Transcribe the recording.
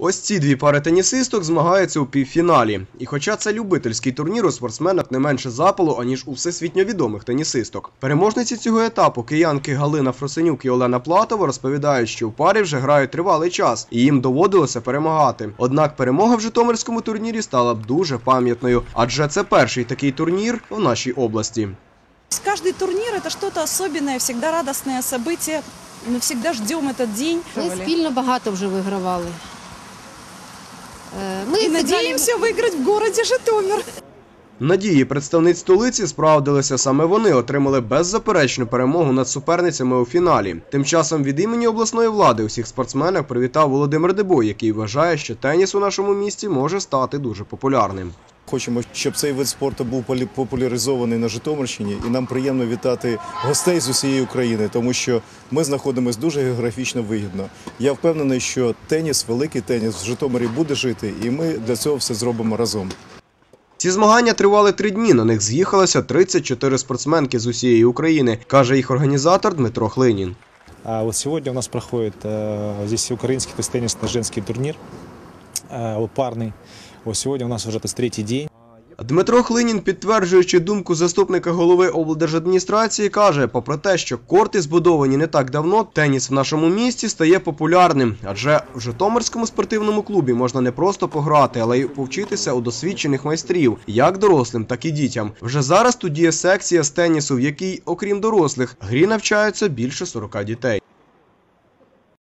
Ось ці дві пари тенісисток змагаються у півфіналі. І хоча це любительський турнір, у спортсменок не менше запалу, аніж у всесвітньо відомих тенісисток. Переможниці цього етапу, киянки Галина Фросенюк і Олена Платова, розповідають, що в парі вже грають тривалий час, і їм доводилося перемагати. Однак перемога в Житомирському турнірі стала б дуже пам'ятною, адже це перший такий турнір в нашій області. Каждый турнир это что-то особенное, всегда радостное событие. Мы всегда ждем этот день. Ми спільно багато вже вигравали. Е, надіємося И зіграли- надеемся выиграть в городі Житомир. Надії представниць столиці справдилися саме вони отримали беззаперечну перемогу над суперницями у фіналі. Тим часом від імені обласної влади усіх спортсменів привітав Володимир Дебой, який вважає, що теніс у нашому місті може стати дуже популярним. Хочемо, щоб цей вид спорту був популяризований на Житомирщині, і нам приємно вітати гостей з усієї України, тому що ми знаходимося дуже географічно вигідно. Я впевнений, що теніс, великий теніс в Житомирі буде жити, і ми для цього все зробимо разом. Ці змагання тривали три дні. На них з'їхалося 34 спортсменки з усієї України, каже їх організатор Дмитро Хлинін. А вот сегодня у нас проходит э, здесь украинский то есть теннисный женский турнир, вот парный. Вот сегодня у нас есть, третий день. Дмитро Хлинін, підтверджуючи думку заступника голови облдержадміністрації, каже, попри те, що корти збудовані не так давно, теніс в нашому місті стає популярним, адже в Житомирському спортивному клубі можна не просто пограти, але й повчитися у досвідчених майстрів, як дорослим, так і дітям. Вже зараз тут діє секція з тенісу, в якій, окрім дорослих, грі навчаються більше 40 дітей.